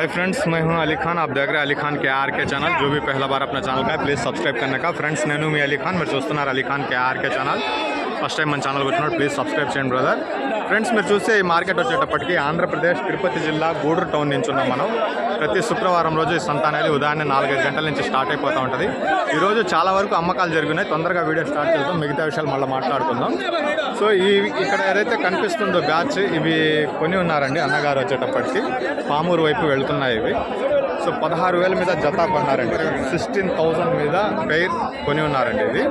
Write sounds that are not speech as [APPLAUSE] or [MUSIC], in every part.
Hi friends मैं हूँ अली खान। आप देख रहे हैं अली खान के आर के चैनल जो भी पहला बार अपना चैनल का है प्लीज़ सब्सक्राइब करने का। फ्रेंड्स नैनू मैं अली खान मैं दोस्तों Ali Khan K R K channel first time मन चैनल बैठना प्लीज़ सब्सक्राइब चैन ब्रदर ఫ్రెండ్స్ మీరు చూస్తే ఈ మార్కెట్ వచ్చేటప్పటికి ఆంధ్రప్రదేశ్ తిరుపతి జిల్లా గూడూరు టౌన్ నుంచి ఉన్నాం మనం. ప్రతి శుక్రవారం రోజు ఈ సంత అనేది ఉదయాన్నే నాలుగైదు గంటల నుంచి స్టార్ట్ అయిపోతూ ఉంటుంది. ఈరోజు చాలా వరకు అమ్మకాలు జరిగినాయి. తొందరగా వీడియో స్టార్ట్ చేద్దాం. మిగతా విషయాలు మళ్ళీ మాట్లాడుకుందాం. సో ఈ ఇక్కడ ఏదైతే కనిపిస్తుందో బ్యాచ్ ఇవి కొని ఉన్నారండి అన్నగారు వచ్చేటప్పటికి. పామూరు వైపు వెళ్తున్నాయి ఇవి. సో పదహారు వేల మీద జత కొన్నారండి. సిక్స్టీన్ థౌజండ్ మీద పెయిర్ కొని ఉన్నారండి ఇది.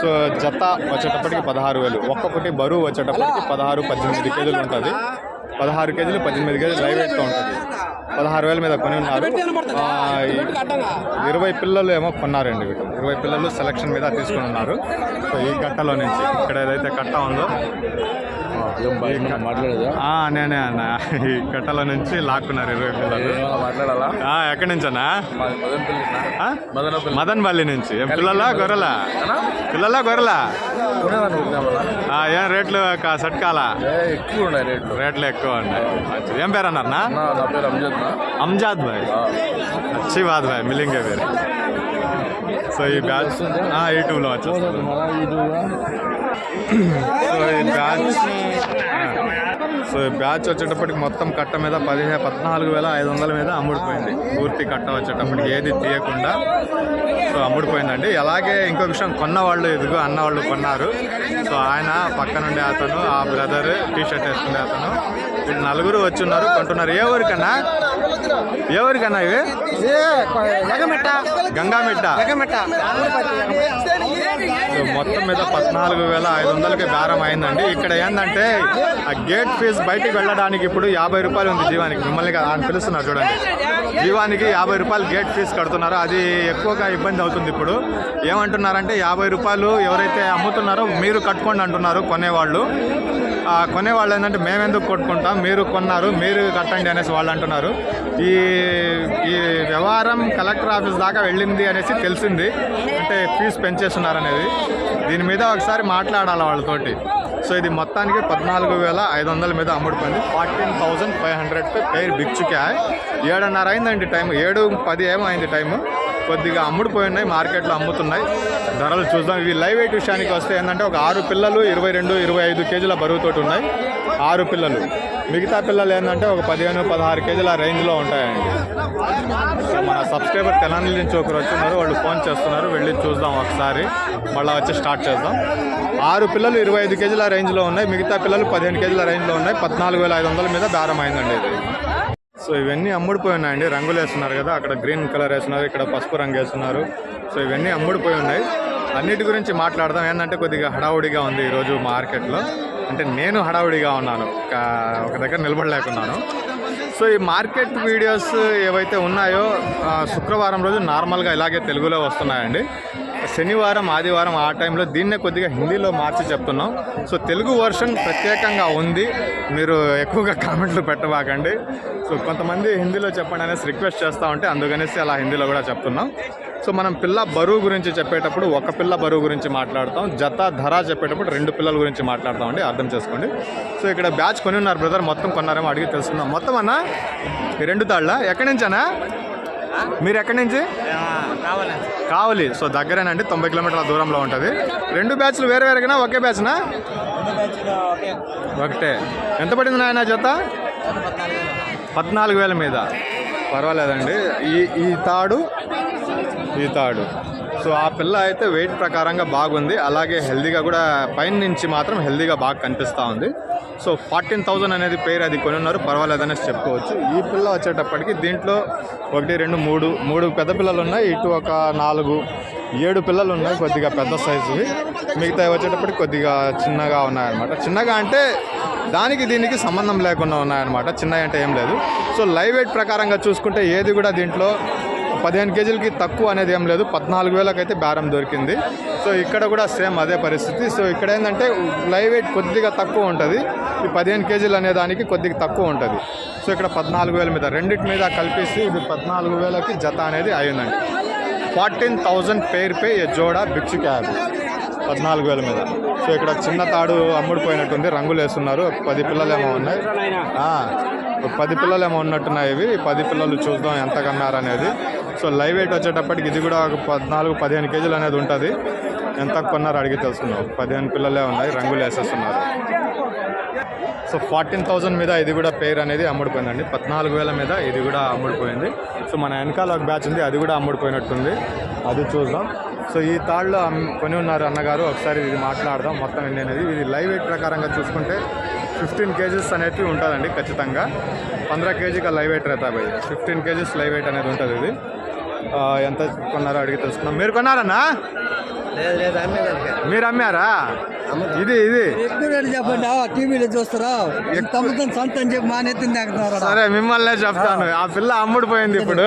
సో జత వచ్చేటప్పటికి పదహారు వేలు. ఒక్కొక్కటి బరువు వచ్చేటప్పటికి పదహారు పద్దెనిమిది కేజీలు ఉంటుంది. పదహారు కేజీలు పద్దెనిమిది కేజీలు లైవ్ వెయిట్గా ఉంటుంది. పదహారు వేల మీద కొని ఉన్నారు. ఇరవై పిల్లలు ఏమో కొన్నారండి వీళ్ళు. ఇరవై పిల్లలు సెలక్షన్ మీద తీసుకుని ఉన్నారు. సో ఈ కట్టలో నుంచి ఇక్కడ ఏదైతే కట్ట ఉందో నేనే అన్న ఈ కట్టలో నుంచి లాక్కున్నారు ఇరవై పిల్లలు. ఏమైనా మాట్లాడాలా? ఆ, ఎక్కడి నుంచి అన్నా మాది మదనపల్లి. నుంచి. పిల్లలా గొర్రెలా? పిల్లలా గొర్రెలా కొనేదాన్ని ఉద్దామలా ఆ, ఏం రేట్లు కా- సెట్ కాలా ఏ ఎక్కువ ఉన్నాయి రేట్లు. రేట్లు ఎక్కువ ఉన్నాయి. ఏం పేరు అన్నారనా నా పేరు అంజద్ నా. అమ్జాద్ భాయ్. అచ్చి బాద్ భాయ్ మిలింగే పేరు. సో ఈ బ్యాచ్ యూట్యూబ్లో వచ్చేస్తుంది. సో ఈ బ్యాచ్ సో ఈ బ్యాచ్ వచ్చేటప్పటికి మొత్తం కట్ట మీద పదిహేను పద్నాలుగు వేల ఐదు వందల మీద అమ్ముడిపోయింది. పూర్తి కట్ట వచ్చేటప్పటికి ఏది తీయకుండా సో అమ్ముడిపోయిందండి. అలాగే ఇంకో విషయం కొన్నవాళ్ళు ఎదుగు అన్న వాళ్ళు కొన్నారు. సో ఆయన పక్క నుండి అతను ఆ బ్రదర్ టీ షర్ట్ వేసుకునే అతను. వీళ్ళు నలుగురు వచ్చి ఉన్నారు కొంటున్నారు. ఏ ఊరికన్నా? ఏ ఊరికన్నా ఇవి? గంగామిట్ట. మొత్తం మీద పద్నాలుగు వేల ఐదు వందలకి భారం అయిందండి. ఇక్కడ ఏంటంటే ఆ గేట్ ఫీజు బయటికి వెళ్ళడానికి ఇప్పుడు యాభై రూపాయలు ఉంది జీవానికి. మిమ్మల్ని కాదు, ఆయన పిలుస్తున్నారు చూడండి. జీవానికి యాభై రూపాయలు గేట్ ఫీజు కడుతున్నారు. అది ఎక్కువగా ఇబ్బంది అవుతుంది ఇప్పుడు. ఏమంటున్నారంటే యాభై రూపాయలు ఎవరైతే అమ్ముతున్నారో మీరు కట్టుకోండి అంటున్నారు కొనేవాళ్ళు. కొనేవాళ్ళు ఏంటంటే మేమెందుకు కొట్టుకుంటాం? మీరు కొన్నారు మీరు కట్టండి అనేసి వాళ్ళు అంటున్నారు. ఈ ఈ వ్యవహారం కలెక్టర్ ఆఫీస్ దాకా వెళ్ళింది అనేసి తెలిసింది. అంటే ఫీజు పెంచేస్తున్నారు అనేది. దీని మీద ఒకసారి మాట్లాడాలి వాళ్ళతోటి. సో ఇది మొత్తానికి పద్నాలుగు వేల ఐదు వందల మీద అమ్ముడుపోయింది. ఫార్టీన్ థౌజండ్ ఫైవ్ హండ్రెడ్ పే పేరు బిచ్చుకే ఏడున్నర అయిందండి టైం ఏడు పది ఏమో అయింది టైము. కొద్దిగా అమ్ముడుపోయి ఉన్నాయి మార్కెట్లో అమ్ముతున్నాయి. ధరలు చూద్దాం. ఇవి లైవ్ వెయిట్ విషయానికి వస్తే ఏంటంటే ఒక ఆరు పిల్లలు ఇరవై రెండు ఇరవై ఐదు కేజీల బరువుతోటి ఉన్నాయి. ఆరు పిల్లలు. మిగతా పిల్లలు ఏంటంటే ఒక పదిహేను పదహారు కేజీల రేంజ్లో ఉంటాయండి. సో మన సబ్స్క్రైబర్ తెలంగాణ నుంచి ఒకరు వచ్చున్నారు వాళ్ళు ఫోన్ చేస్తున్నారు. వెళ్ళి చూద్దాం ఒకసారి. మళ్ళీ వచ్చి స్టార్ట్ చేద్దాం. ఆరు పిల్లలు ఇరవై ఐదు కేజీల రేంజ్లో ఉన్నాయి. మిగతా పిల్లలు పదిహేను కేజీల రేంజ్లో ఉన్నాయి. పద్నాలుగు వేల ఐదు వందల మీద బేరం అయిందండి ఇది. సో ఇవన్నీ అమ్ముడిపోయి ఉన్నాయండి రంగులు వేస్తున్నారు కదా అక్కడ గ్రీన్ కలర్ వేస్తున్నారు ఇక్కడ పసుపు రంగు వేస్తున్నారు. సో ఇవన్నీ అమ్ముడిపోయి ఉన్నాయి అన్నిటి గురించి మాట్లాడదాం. ఏంటంటే కొద్దిగా హడావుడిగా ఉంది ఈరోజు మార్కెట్లో. అంటే నేను హడావుడిగా ఉన్నాను. ఒక- దగ్గర నిలబడలేకున్నాను. సో ఈ మార్కెట్ వీడియోస్ ఏవైతే ఉన్నాయో శుక్రవారం రోజు నార్మల్గా ఇలాగే తెలుగులో వస్తున్నాయండి. శనివారం ఆదివారం ఆ టైంలో దీన్నే కొద్దిగా హిందీలో మార్చి చెప్తున్నాం. సో తెలుగు వర్షన్ ప్రత్యేకంగా ఉంది. మీరు ఎక్కువగా కామెంట్లు పెట్టబాకండి. సో కొంతమంది హిందీలో చెప్పండి అనేసి రిక్వెస్ట్ చేస్తూ ఉంటే అందుకనేసి అలా హిందీలో కూడా చెప్తున్నాం. సో మనం పిల్ల బరువు గురించి చెప్పేటప్పుడు ఒక పిల్ల బరువు గురించి మాట్లాడతాం. జత ధర చెప్పేటప్పుడు రెండు పిల్లల గురించి మాట్లాడతాం అండి. అర్థం చేసుకోండి. సో ఇక్కడ బ్యాచ్ కొని ఉన్నారు బ్రదర్. మొత్తం కొన్నారేమో అడిగి తెలుసుకుందాం. మొత్తం అన్నా? రెండు తాళ్ళ? ఎక్కడి నుంచి అన్నా మీరు ఎక్కడి నుంచి? కావలి. సో దగ్గరేనండి తొంభై కిలోమీటర్ల దూరంలో ఉంటుంది. రెండు బ్యాచ్లు వేరే వేరేగా ఒకే బ్యాచ్నా? ఒకటే. ఎంత పడింది నాయన జత? పద్నాలుగు వేల మీద. పర్వాలేదండి. ఈ ఈ తాడు? ఈ తాడు. సో ఆ పిల్ల అయితే వెయిట్ ప్రకారంగా బాగుంది. అలాగే హెల్దీగా కూడా పైన నుంచి మాత్రం హెల్దీగా బాగా కనిపిస్తూ ఉంది. సో ఫార్టీన్ థౌజండ్ అనేది పేరు అది కొని ఉన్నారు పర్వాలేదనేసి చెప్పుకోవచ్చు. ఈ పిల్ల వచ్చేటప్పటికి దీంట్లో ఒకటి రెండు మూడు మూడు పెద్ద పిల్లలు ఉన్నాయి. ఇటు ఒక నాలుగు ఏడు పిల్లలు ఉన్నాయి. కొద్దిగా పెద్ద సైజువి మిగతా వచ్చేటప్పటికి కొద్దిగా చిన్నగా ఉన్నాయన్నమాట. చిన్నగా అంటే దానికి దీనికి సంబంధం లేకుండా ఉన్నాయన్నమాట. చిన్నగా అంటే ఏం లేదు. సో లైవ్ వెయిట్ ప్రకారంగా చూసుకుంటే ఏది కూడా దీంట్లో పదిహేను కేజీలకి తక్కువ అనేది ఏం లేదు. పద్నాలుగు వేలకైతే బేరం దొరికింది. సో ఇక్కడ కూడా సేమ్ అదే పరిస్థితి. సో ఇక్కడ ఏంటంటే లైవ్ వెయిట్ కొద్దిగా తక్కువ ఉంటుంది. ఈ పదిహేను కేజీలు అనే దానికి కొద్దిగా తక్కువ ఉంటుంది. సో ఇక్కడ పద్నాలుగు వేల మీద రెండింటి మీద కలిపేసి ఇది పద్నాలుగు వేలకి జత అనేది అయిందండి. ఫార్టీన్ థౌజండ్ పేర్ పే ఏ జోడా బిక్సు క్యాబ్ పద్నాలుగు వేల మీద. సో ఇక్కడ చిన్న తాడు అమ్ముడుపోయినట్టుంది. రంగులు వేస్తున్నారు. ఒక పది పిల్లలు ఏమో ఉన్నాయి పది పిల్లలు ఏమో ఉన్నట్టున్నాయి ఇవి. ఈ పది పిల్లలు చూద్దాం ఎంత కన్నారు అనేది సో లైవ్ వెయిట్ వచ్చేటప్పటికి ఇది కూడా ఒక పద్నాలుగు పదిహేను కేజీలు అనేది ఉంటుంది. ఎంత కొన్నారు అడిగి తెలుసుకుందాం. పదిహేను పిల్లలే ఉన్నాయి రంగులు వేసేస్తున్నారు. సో ఫార్టీన్ థౌజండ్ మీద ఇది కూడా పేర్ అనేది అమ్ముడిపోయిందండి. పద్నాలుగు వేల మీద ఇది కూడా అమ్ముడిపోయింది. సో మన వెనకాల ఒక బ్యాచ్ ఉంది అది కూడా అమ్ముడిపోయినట్టుంది. అది చూద్దాం. సో ఈ తాళ్ళు కొని ఉన్నారు అన్నగారు ఒకసారి ఇది మాట్లాడదాం. మొత్తం ఎన్ని అనేది ఇది లైవ్ వెయిట్ ప్రకారంగా చూసుకుంటే ఫిఫ్టీన్ కేజీస్ అనేది ఉంటుందండి ఖచ్చితంగా. పంద్రహ కేజీకి లైవ్ వెయిట్ రేతా ఫిఫ్టీన్ కేజీస్ లైవ్ వెయిట్ అనేది ఉంటుంది ఇది. ఎంత కొన్నారో అడిగి తెలుసుకున్నాం మీరు కొన్నారన్నా? మీరు అమ్మారా? ఇది ఇది. చెప్పండి టీవీలో చూస్తారా? తమ్ముతుంది సొంత అని చెప్పి సరే మిమ్మల్నే చెప్తాను. ఆ. పిల్ల అమ్ముడిపోయింది ఇప్పుడు.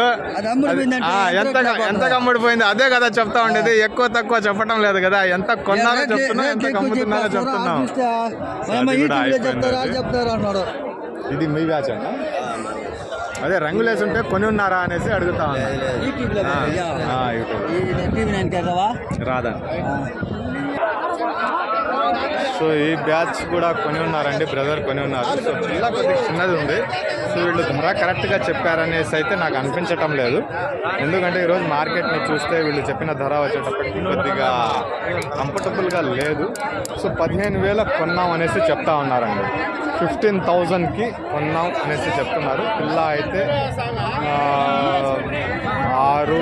ఎంత ఎంత అమ్ముడిపోయింది అదే కదా చెప్తా ఉండేది. ఎక్కువ తక్కువ చెప్పడం లేదు కదా. ఎంత కొన్నారో చెప్తున్నా ఎంత అమ్ముతున్నారో చెప్తున్నాం. ఇది మీ బ్యాచ్? అండి అదే రంగులు వేసి ఉంటే కొని ఉన్నారా అనేసి అడుగుతా రాదా. సో ఈ బ్యాచ్ కూడా కొని ఉన్నారండి బ్రదర్ కొని ఉన్నారు. సో పిల్ల కొద్దిగా చిన్నది ఉంది. సో వీళ్ళు ధర కరెక్ట్గా చెప్పారనేసి అయితే నాకు అనిపించటం లేదు. ఎందుకంటే ఈరోజు మార్కెట్ని చూస్తే వీళ్ళు చెప్పిన ధర వచ్చేటప్పటికి కొద్దిగా కంఫర్టబుల్గా లేదు. సో పదిహేను వేల కొన్నాం అనేసి చెప్తా ఉన్నారండి. ఫిఫ్టీన్ థౌజండ్కి కొన్నాం అనేసి చెప్తున్నారు. పిల్ల అయితే ఆ, ఆరు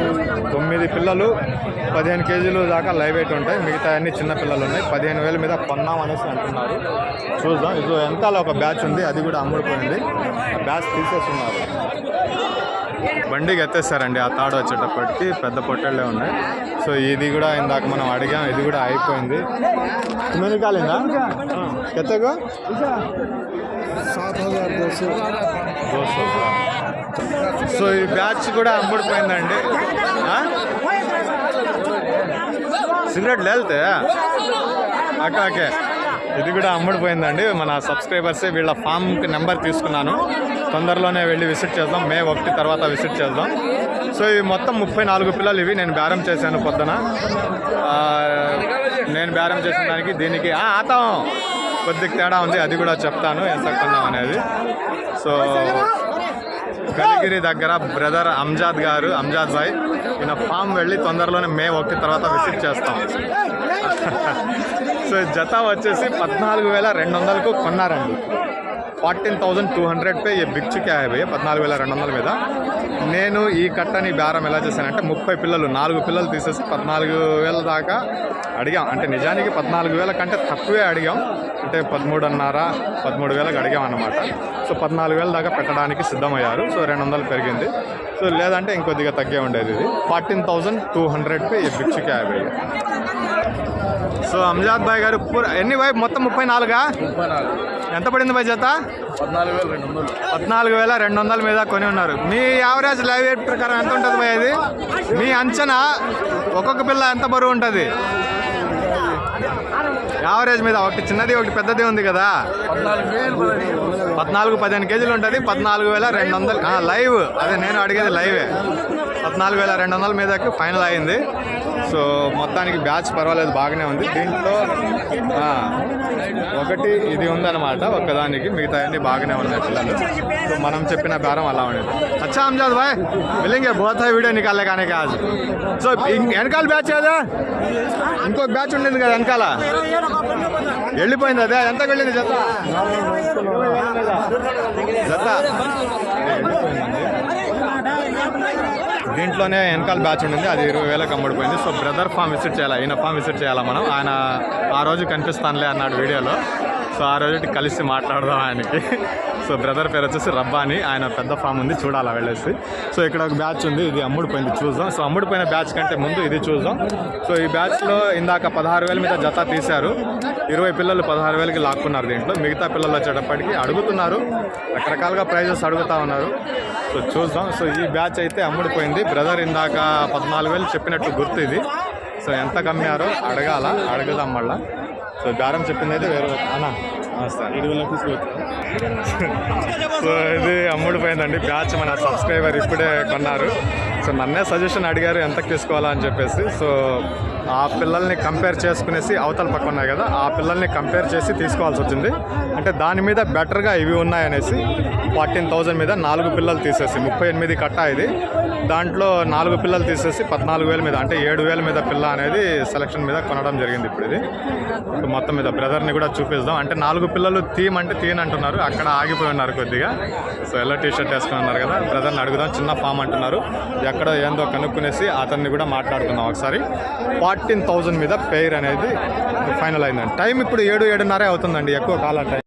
తొమ్మిది పిల్లలు పదిహేను కేజీలు దాకా లైవ్ వెయిట్ ఉంటాయి. మిగతా అన్ని చిన్న పిల్లలు ఉన్నాయి. పదిహేను వేల మీద కొన్నాం అనేసి అంటున్నారు. చూద్దాం. ఇది వెనకాల ఒక బ్యాచ్ ఉంది. అది కూడా అమ్ముడుపోయింది. ఆ బ్యాచ్ తీసేస్తున్నారు. బండికి ఎత్తేస్తారండి ఆ తాడు వచ్చేటప్పటికి పెద్ద పొట్టళ్ళే ఉన్నాయి. సో ఇది కూడా ఇందాక మనం అడిగాం ఇది కూడా అయిపోయింది. కింద కాలిందా ఎత్తగో సో ఈ బ్యాచ్ కూడా అమ్ముడిపోయిందండి. ఆ? సిగరెట్లు వెళ్తే ఓకే ఓకే ఇది కూడా అమ్ముడిపోయిందండి. మన సబ్స్క్రైబర్సే వీళ్ళ ఫామ్కి నెంబర్ తీసుకున్నాను. తొందరలోనే వెళ్ళి విజిట్ చేద్దాం. మే ఒకటి తర్వాత విజిట్ చేద్దాం. సో ఇవి మొత్తం ముప్పై నాలుగు పిల్లలు ఇవి. నేను బేరం చేశాను పొద్దున. నేను బేరం చేసిన దానికి దీనికి ఆ, ఆతాం! కొద్దిగా తేడా ఉంది అది కూడా చెప్తాను ఎంత కొన్నాం అనేది. సో కలిగిరి దగ్గర బ్రదర్ అంజాద్ గారు అంజాద్ భాయ్ ఈయన ఫామ్ వెళ్ళి తొందరలోనే మే ఒకటి తర్వాత విజిట్ చేస్తాం. [LAUGHS] సో జత వచ్చేసి పద్నాలుగు వేల రెండు వందలకు కొన్నారండి. ఫార్టీన్ థౌజండ్ టూ హండ్రెడ్ పే ఈ బిగ్ క్యా హై భయ్య పద్నాలుగు వేల రెండు వందల మీద. నేను ఈ కట్టని బేరం ఎలా చేశానంటే ముప్పై పిల్లలు నాలుగు పిల్లలు తీసేసి పద్నాలుగు వేల దాకా అడిగాం. అంటే నిజానికి పద్నాలుగు వేల కంటే తక్కువే అడిగాం. అంటే పదమూడున్నర పదమూడు వేలకు అడిగాం అనమాట సో పద్నాలుగు వేల దాకా పెట్టడానికి సిద్ధమయ్యారు. సో రెండు వందలు పెరిగింది. సో లేదంటే ఇంకొద్దిగా తగ్గే ఉండేది ఇది. ఫార్టీన్ థౌజండ్ టూ హండ్రెడ్ పే ఈ బిగ్ క్యా హై సో అంజాద్ భాయ్ గారు ఎన్ని వైపు మొత్తం ముప్పై నాలుగా? ముప్పై నాలుగు. ఎంత పడింది భాయ్ జత? పద్నాలుగు వేల రెండు వందలు. మీద కొని ఉన్నారు. మీ యావరేజ్ లైవ్ వెయిట్ ప్రకారం ఎంత ఉంటుంది భయ్ అది? మీ అంచనా ఒక్కొక్క పిల్ల ఎంత బరువు ఉంటుంది? యావరేజ్ మీద ఒకటి చిన్నది ఒకటి పెద్దది ఉంది కదా. పద్నాలుగు పదిహేను. కేజీలు ఉంటుంది. పద్నాలుగు వేల రెండు వందలు. లైవ్. అదే నేను అడిగేది లైవే. పద్నాలుగు వేల రెండు వందల మీదకి ఫైనల్ అయింది. సో మొత్తానికి బ్యాచ్ పర్వాలేదు బాగానే ఉంది. దీంట్లో ఒకటి ఇది ఉందన్నమాట ఒక్కదానికి మిగతా అన్ని బాగానే ఉన్నాయి పిల్లలు. సో మనం చెప్పిన బేరం అలా ఉండేది. అచ్చా అంజాద్ భాయ్ మిలింగే బోత్ వీడియో నికాలే కానీ కాదు సో వెనకాల బ్యాచ్ కదా ఇంకొక బ్యాచ్ ఉండేది కదా వెనకాల. వెళ్ళిపోయింది అదే ఎంత వెళ్ళింది జత? జత. దీంట్లోనే వెనకాల బ్యాచ్ ఉండింది. అది ఇరవై వేలకు అమ్ముడిపోయింది. సో బ్రదర్ ఫామ్ విజిట్ చేయాలి? ఈయన ఫామ్ విజిట్ చేయాలా మనం? ఆయన ఆ రోజు కనిపిస్తానులే అన్నాడు వీడియోలో. సో ఆ రోజు కలిసి మాట్లాడదాం ఆయనకి. సో బ్రదర్ పేరు వచ్చేసి రబ్బాని. ఆయన పెద్ద ఫామ్ ఉంది చూడాలా వెళ్ళేసి. సో ఇక్కడ ఒక బ్యాచ్ ఉంది ఇది అమ్ముడిపోయింది చూద్దాం. సో అమ్ముడిపోయిన బ్యాచ్ కంటే ముందు ఇది చూద్దాం. సో ఈ బ్యాచ్లో ఇందాక పదహారు వేల మీద జత తీశారు. ఇరవై పిల్లలు పదహారు వేలకి లాక్కున్నారు దీంట్లో. మిగతా పిల్లలు వచ్చేటప్పటికి అడుగుతున్నారు. రకరకాలుగా ప్రైజెస్ అడుగుతా ఉన్నారు. సో చూద్దాం. సో ఈ బ్యాచ్ అయితే అమ్ముడిపోయింది. బ్రదర్ ఇందాక పద్నాలుగు వేలు చెప్పినట్టు గుర్తు ఇది. సో ఎంత కమ్మారో అడగాల. అడగదాం మళ్ళా. సో దారం చెప్పింది అయితే వేరే అన్నా. సో ఇది అమ్ముడు పోయిందండి బ్యాచ్ మన సబ్స్క్రైబర్ ఇప్పుడే కొన్నారు. సో నన్నే సజెషన్ అడిగారు ఎంతకు తీసుకోవాలా అని చెప్పేసి. సో ఆ పిల్లల్ని కంపేర్ చేసుకునేసి అవతల పక్క ఉన్నాయి కదా ఆ పిల్లల్ని కంపేర్ చేసి తీసుకోవాల్సి వచ్చింది. అంటే దాని మీద బెటర్గా ఇవి ఉన్నాయనేసి ఫార్టీన్ థౌజండ్ మీద నాలుగు పిల్లలు తీసేసి ముప్పై ఎనిమిది కట్ట ఇది. దాంట్లో నాలుగు పిల్లలు తీసేసి పద్నాలుగు వేల మీద అంటే ఏడు వేల మీద పిల్ల అనేది సెలక్షన్ మీద కొనడం జరిగింది ఇప్పుడు ఇది. ఇప్పుడు మొత్తం మీద బ్రదర్ని కూడా చూపిస్తాం అంటే నాలుగు పిల్లలు థీమ్ అంటే తీన్ అంటున్నారు. అక్కడ ఆగిపోయి ఉన్నారు కొద్దిగా. సో ఎల్లో టీ షర్ట్ వేసుకుని ఉన్నారు కదా బ్రదర్ని అడుగుదాం. చిన్న ఫామ్ అంటున్నారు. ఎక్కడ ఏందో కనుక్కునేసి అతన్ని కూడా మాట్లాడుకుందాం ఒకసారి. ఫార్టీన్ థౌజండ్ మీద పెయిర్ అనేది ఫైనల్ అయిందండి. టైం ఇప్పుడు ఏడు ఏడున్నరే అవుతుందండి. ఎక్కువ కాలం టైం